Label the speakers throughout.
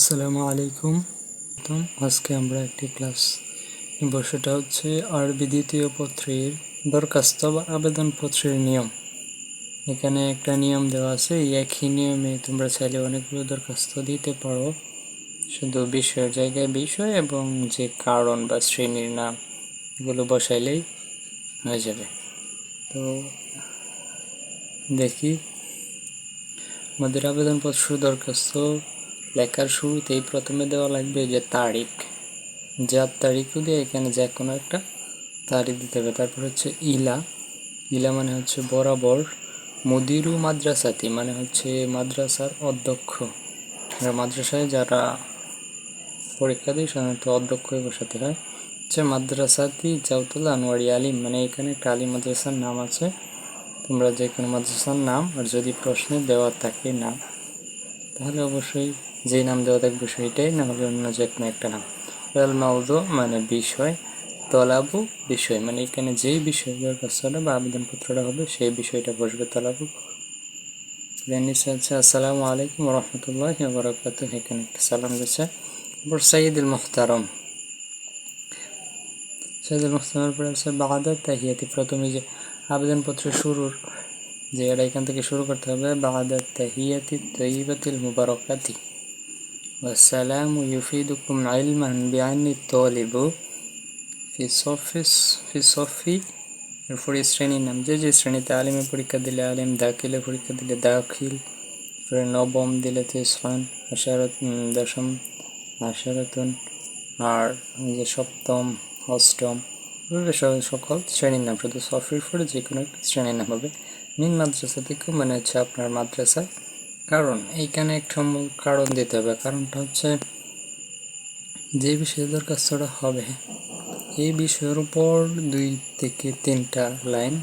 Speaker 1: আসসালামু আলাইকুম। আজকে আমরা একটি ক্লাস নিব। সেটা হচ্ছে আরবি দ্বিতীয় পত্রের দরখাস্ত বা আবেদনপত্রের নিয়ম। এখানে একটা নিয়ম দেওয়া আছে, এই একই নিয়মে তোমরা চাইলে অনেকগুলো দরখাস্ত দিতে পারো। শুধু বিষয়ের জায়গায় বিষয় এবং যে কারণ বা শ্রেণির নাম, এগুলো বসাইলেই হয়ে যাবে। তো দেখি, আমাদের আবেদনপত্র, দরখাস্ত লেখার শুরুতেই প্রথমে দেওয়া লাগবে যে তারিখ। যার তারিখও দিয়ে এখানে যে কোনো একটা তারিখ দিতে হবে। তারপর হচ্ছে ইলা। ইলা মানে হচ্ছে বরাবর মুদিরু মাদ্রাসাতি মানে হচ্ছে মাদ্রাসার অধ্যক্ষ। মাদ্রাসায় যারা পরীক্ষা দিয়ে সাধারণত অধ্যক্ষ বসাতে হয়। হচ্ছে মাদ্রাসাতি জাউতুল্লা আনোয়ারি আলিম মানে এখানে একটা আলিম মাদ্রাসার নাম আছে। তোমরা যে কোনো মাদ্রাসার নাম, আর যদি প্রশ্নে দেওয়া থাকে নাম তাহলে অবশ্যই যে নাম দেওয়া থাকবে সেইটাই, না হলে অন্য যে কোনো একটা নাম। ওয়াল মাউদু মানে বিষয়, তলাবু বিষয় মানে এখানে যেই বিষয় দরখাস্তটা বা আবেদনপত্রটা হবে, সেই বিষয়টা বসবে তলাবু। আছে আসসালামু আলাইকুম রহমতুল্লাহ বরকাত এখানে একটা সালাম দিচ্ছে। তারপর সাইদুল মুখতারম। সাইদুল মুখতারমের পরে আছে বাগাদার তাহিয়াতি। প্রথমে যে আবেদনপত্র শুরুর যে এটা এখান থেকে শুরু করতে হবে বাগাদার তাহিয়াতি তৈবাতিল মুবারকাতি। والسلام يفيدكم علما بأن الطالب في صف في صف এরপরে শ্রেণীর নাম যে যে শ্রেণীতে আলিমে পরীক্ষা দিলে আলিম দাখিলে পরীক্ষা দিলে দাখিল তারপরে নবম দিলে তেসরান আশারত দশম আশারতুন আর যে সপ্তম অষ্টম এভাবে সকল শ্রেণীর নাম শুধু সফির পরে যে কোনো একটা শ্রেণীর নাম হবে মিন মাদ্রাসা থেকেও মানে হচ্ছে আপনার মাদ্রাসা কারণ এইখানে একটা কারণ দিতে হবে। কারণটা হচ্ছে যে বিষয়ে দরখাস্তটা হবে, এই বিষয়ের উপর দুই থেকে তিনটা লাইন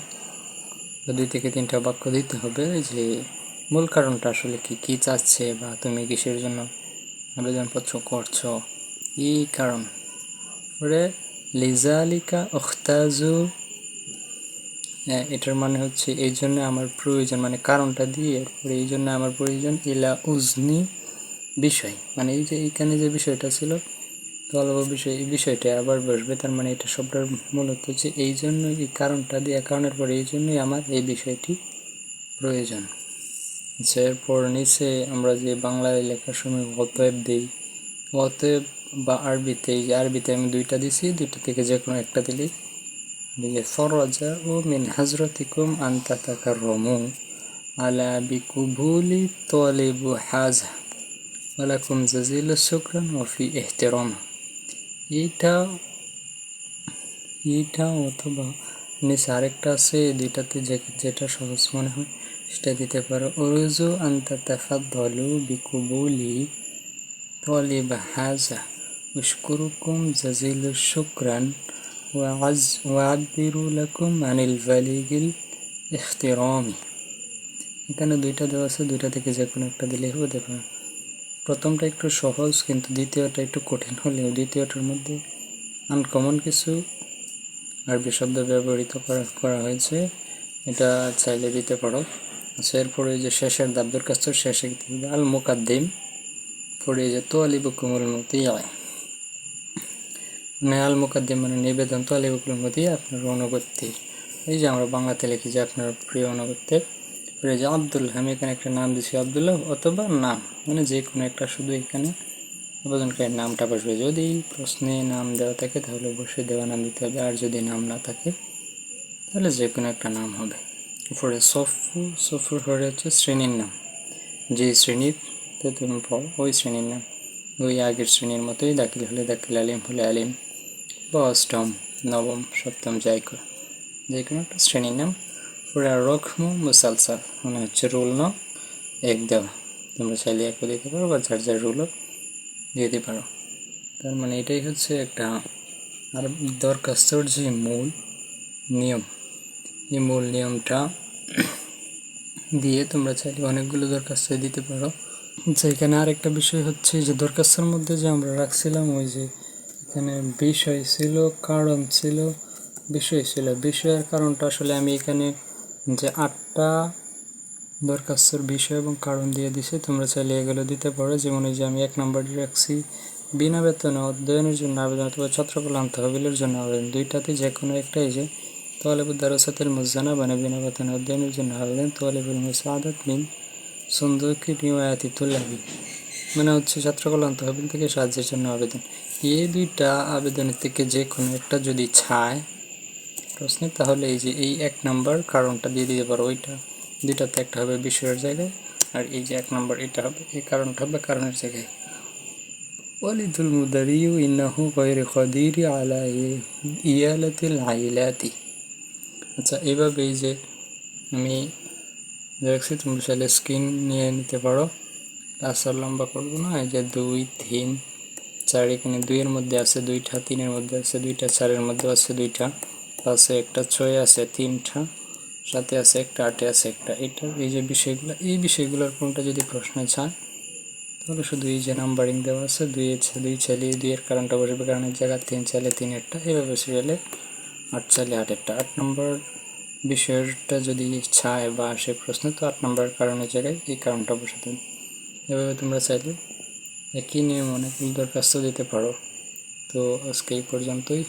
Speaker 1: দুই থেকে তিনটা বাক্য দিতে হবে যে মূল কারণটা আসলে কি কি চাচ্ছে বা তুমি কিসের জন্য আবেদনপত্র করছ, এই কারণ। লিজালিকা অখতাজু এটার মানে হচ্ছে এই জন্য আমার প্রয়োজন মানে কারণটা দিয়ে এরপরে এই জন্য আমার প্রয়োজন ইলা উজনি বিষয়। মানে এই যে এইখানে যে বিষয়টা ছিল, তলব বিষয়, এই বিষয়টা আবার বসবে, তার মানে এটা সবটার মূলত হচ্ছে এই জন্য এই কারণটা দিয়ে কারণের পরে এই জন্যই আমার এই বিষয়টি প্রয়োজন। আচ্ছা এরপর নিচে আমরা যে বাংলায় লেখার সময় অতএব দিই। অতএব বা আরবিতে, এই যে আরবিতে আমি দুইটা দিছি, দুইটা থেকে যে কোনো একটা দিলেই فرجاء من حضرتكم أن تتكرموا على بقبول طالب حازة ولكم جزيل الشكر وفي احترام এইটা এইটা অথবা নিচে আরেকটা আছে দুইটাতে যেটা সহজ মনে হয় সেটা দিতে পারো অরুজু আন্তা তাফাদ্দলু বিকুবুলি طالب হাজা উশকুরুকুম জাজিলু শুক্রান ওয়াবিরু লাকুম আনিল ভালিগিল ইখতিরামি এখানে দুইটা দেওয়া আছে, দুইটা থেকে যে কোনো একটা দিলে হবে, দেখো। প্রথমটা একটু সহজ, কিন্তু দ্বিতীয়টা একটু কঠিন হলেও দ্বিতীয়টার মধ্যে আনকমন কিছু আরবি শব্দ ব্যবহৃত করা করা হয়েছে। এটা চাইলে দিতে পারো। আচ্ছা এরপরে যে শেষের দাব্দুর কাছ, শেষে আল মুকাদ্দিম পরে যে তো আলিবুকুমুল মতি আয় নেয়াল মুকাদ্দিম মানে নিবেদন তো আলিবুকুল মতি আপনার অনুগত্যি। এই যে আমরা বাংলাতে লিখি যে আপনার প্রিয় অনুগত্যের পরে যে আব্দুল আমি এখানে একটা নাম দিচ্ছি আবদুল্লাহ অথবা নাম মানে যে কোনো একটা শুধু এখানে আবেদনকারীর নামটা বসবে। যদি প্রশ্নে নাম দেওয়া থাকে, তাহলে অবশ্যই দেওয়া নাম দিতে হবে, আর যদি নাম না থাকে, তাহলে যে কোনো একটা নাম হবে। উপরে সফু, সফুর হয়ে হচ্ছে শ্রেণির নাম। যে শ্রেণীতে তুমি পাও ওই শ্রেণির নাম। ওই আগের শ্রেণির মতোই দাখিল হলে দাখিল আলিম হলে আলিম। বা অষ্টম, নবম, সপ্তম করে যে কোনো একটা শ্রেণির নাম। পরে রকম মুসালসাল মানে হচ্ছে রুল ন এক দেওয়া। তোমরা চাইলে একও দিতে পারো বা যার যার রুলও দিতে পারো। তার মানে এটাই হচ্ছে একটা আর দরখাস্তর যে মূল নিয়ম। এই মূল নিয়মটা দিয়ে তোমরা চাইলে অনেকগুলো দরখাস্ত দিতে পারো। এখানে আরেকটা বিষয় হচ্ছে যে দরখাস্তর মধ্যে যে আমরা রাখছিলাম ওই যে এখানে বিষয় ছিল, কারণ ছিল, বিষয় ছিল। বিষয়ের কারণটা আসলে আমি এখানে যে আটটা দরখাস্তর বিষয় এবং কারণ দিয়ে দিছে তোমরা চাইলে এগুলো দিতে পারো। যেমন এই যে আমি এক নম্বরটি রাখছি, বিনা বেতনে অধ্যয়নের জন্য আবেদন অথবা ছত্রকলা তহবিলের জন্য আবেদন। দুইটাতে যে কোনো একটাই যে তোয়ালেবুদ দারসাতের মুজানা মানে বিনা বেতনে অধ্যয়নের জন্য আবেদন তোয়ালেবুল মুসাদাত মিন সুন্দরকি রিওয়ায়াতি তুল্লাবি মানে হচ্ছে ছাত্রকল্যাণ তহবিল থেকে সাহায্যের জন্য আবেদন। এই দুইটা আবেদনের থেকে যে কোনো একটা যদি ছায়, প্রশ্নে তাহলে এই যে এই এক নাম্বার কারণটা দিয়ে দিতে পারো ওইটা। দুইটাতে একটা হবে বিষয়ের জায়গায় আর এই যে এক নাম্বার এটা হবে, এই কারণটা হবে কারণের জায়গায়। ওয়ালিদুল মুদারিউ ইন্নাহু গয়রে কদিরি আলা ইয়ালাতিল আইলাতি। আচ্ছা এভাবে এই যে আমি দেখছি তুমি চাইলে স্ক্রিন নিয়ে নিতে পারো। আসর লম্বা করব না, এই যে দুই, তিন চার এখানে দুইয়ের মধ্যে আছে দুইটা, তিনের মধ্যে আছে দুইটা, চারের মধ্যে আছে দুইটা আছে একটা ছয় আছে তিনটা, সাথে আছে একটা, আটে আছে একটা এটা এই যে বিষয়গুলো, এই বিষয়গুলোর কোনটা যদি প্রশ্নে চান, তাহলে শুধু এই যে নাম্বারিং দেওয়া আছে দুই দুই চাইলে দুইয়ের কারণটা বসবে কারণের জায়গা তিন চাইলে তিনেরটা, এভাবে সিরিয়ালে আট চাইলে আটেরটা আট নম্বর বিষয়টা যদি ছায় বা আসে প্রশ্ন, তো আট নম্বর কারণের জায়গায় এই কারণটা বসাতে হবে। এভাবে তোমরা চাইলে একই নিয়ম অনেকগুলো দরখাস্ত দিতে পারো। তো আজকে এই পর্যন্তই।